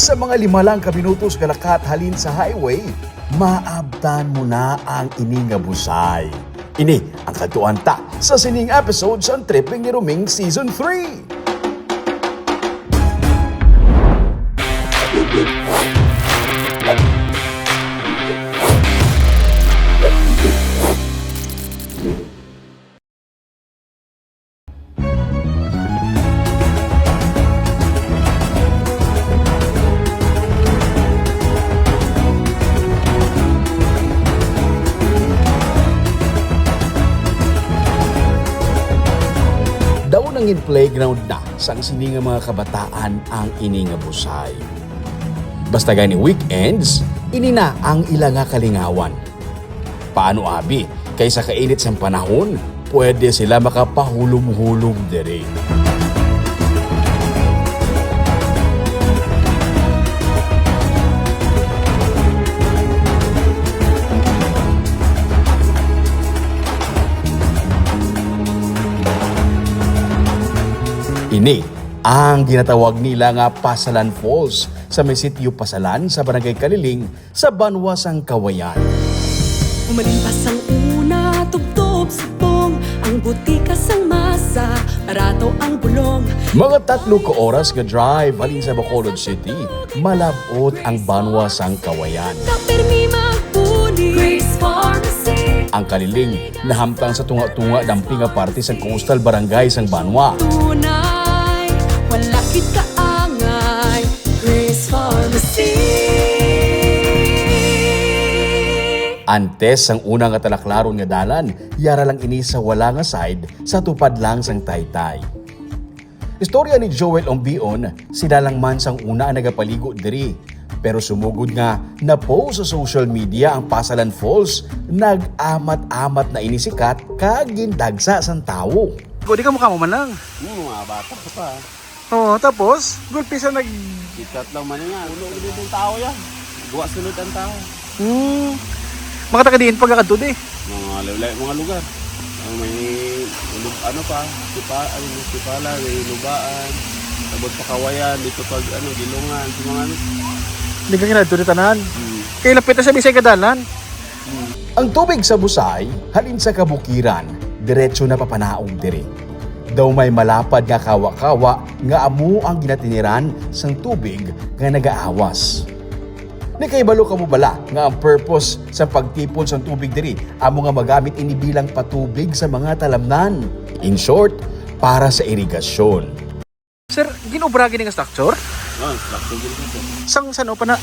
Sa mga lima lang kaminutos kalakat halin sa highway, maabtan mo na ang ininga busay. Ini ang katuan ta sa sining episode sa Tripping ni Ruming Season 3. Daw nangin playground na sang sini nga mga kabataan ang ini nga busay. Basta gani weekends, ini na ang ila nga kalingawan. Paano abi? Kaysa kainit sa panahon, pwede sila makapahulom-hulom dere. Ini ang ginatawag nila nga Pasalan Falls sa may Pasalan sa Barangay Kaliling sa Banwasang Kawayan. Umalimpas ang una, tugtog sa pong Ang butikas ang masa, parato ang bulong Mga tatlo ka oras nga drive halin sa Bacolod City, malabot ang Banwasang Kawayan. Kapirmi magpuni Grace Pharmacy Ang Kaliling nahamtang sa tunga-tunga damping nga parte sa coastal barangay sang Banwa. Tunay, wala kit kaangay Grace Pharmacy Antes ang unang nga talaklaron nga dalan, yara lang ini sa wala nga side sa tupad lang sang taytay. Istorya ni Joel Ombion, sila lang man sang una ang nagapaligo diri. Pero sumugod nga na po sa social media ang Pasalan Falls, nag-amat-amat na inisikat kag gindagsa sang tawo. Di ka mukha mo man lang. Hmm, mga bata pa. Oo, tapos, gulpi sa nag... Sikat lang man nga. Ulo ulit yung tao yan. Duwa sunod ang tao. Hmm, mga taga-diin pagkakadto di. Mga lulay, mga lugar. Ang may ulog, ano pa, sipa, ano, sipala, may lubaan. Sabot pa kawayan, dito pag ano, gilungan, sa mga ano. Hindi ka kinadto di tanan. Hmm. Kaya lapit na sa bisay kadalan. Ang tubig sa busay, halin sa kabukiran, diretso na papanaog diri. Daw may malapad nga kawa-kawa nga amo ang ginatiniran sang tubig nga nagaawas. Ni kay balo ka mo bala nga ang purpose sa pagtipon sang tubig diri amo nga magamit ini bilang patubig sa mga talamnan. In short, para sa irigasyon. Sir, ginobra gini nga structure? Oh, din ko. Sang sano pa na?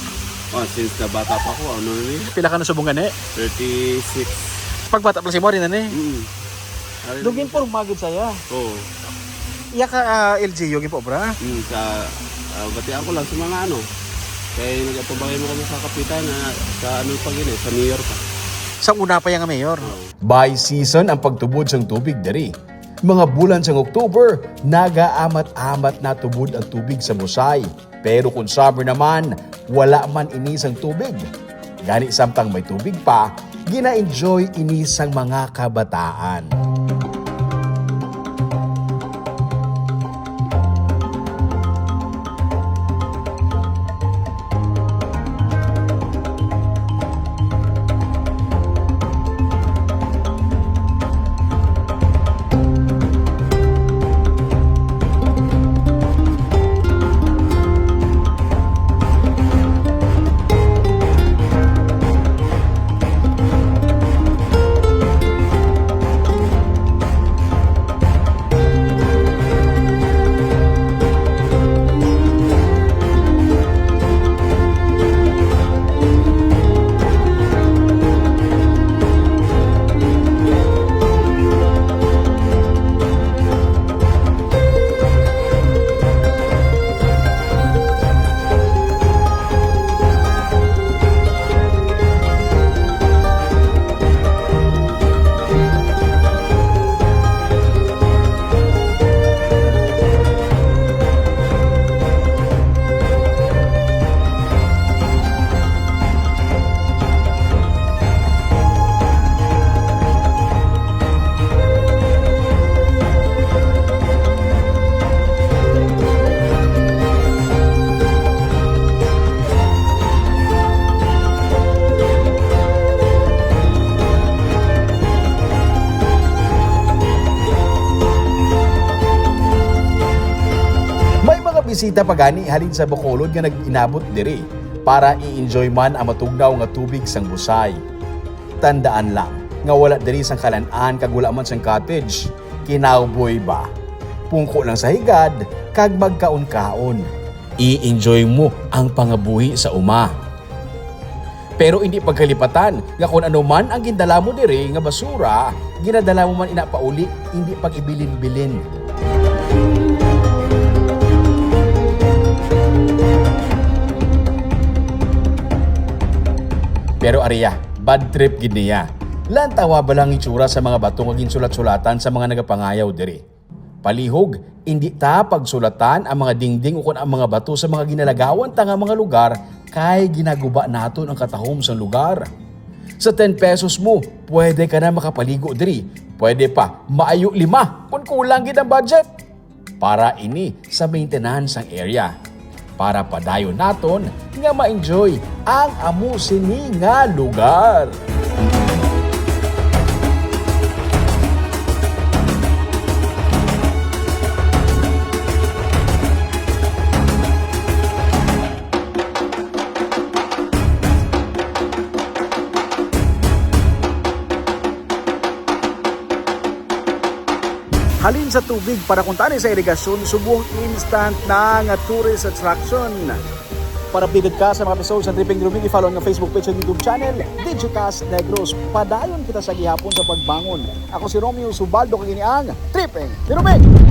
Oh, since na bata pa ko, ano ni? Pila ka na subong gani? 36. Pagbata pa si mo rin na ni. Hmm. Dugin po magod saya. Oo. Iya ka ah, LGU gin po bra. Hmm, sa, uh, batian ko lang sa mga ano. Kaya nagatubayan mo kami sa kapitan na sa ano pa gini, sa mayor pa. Sang una pa yang mayor. By season ang pagtubod sang tubig diri. Mga bulan sang October, nagaamat-amat na tubod ang tubig sa busay. Pero kung summer naman, wala man inisang tubig. Gani samtang may tubig pa, gina-enjoy inisang mga kabataan. Bisita pa gani halin sa Bacolod nga nag-inabot diri para i-enjoy man ang matugnaw nga tubig sang busay. Tandaan lang nga wala diri sang kalan-an kag wala man sang cottage. Kinawboy ba? Pungko lang sa higad kag magkaon-kaon. I-enjoy mo ang pangabuhi sa uma. Pero hindi pagkalipatan nga kung ano man ang gindala mo diri nga basura, ginadala mo man ina pauli, hindi pag ibilin-bilin. Pero Arya, bad trip gid niya. Lantawa ba lang itsura sa mga bato nga ginsulat-sulatan sa mga nagapangayaw diri? Palihog, hindi ta pagsulatan ang mga dingding o kun ang mga bato sa mga ginalagawan ta nga mga lugar kay ginaguba naton ang katahom sa lugar. Sa 10 pesos mo, pwede ka na makapaligo diri. Pwede pa, maayo lima kung kulang gid ang budget. Para ini sa maintenance ang area. Para padayon naton nga ma-enjoy ang amo sini nga lugar. Halin sa tubig para kuntani sa irigasyon, subong instant na nga tourist attraction. Para updated ka sa mga episodes ng Tripping Rumig, i-follow ang Facebook page at YouTube channel, Digitas Negros. Padayon kita sa gihapon sa pagbangon. Ako si Romeo Subaldo, kagini ang Tripping Rumig!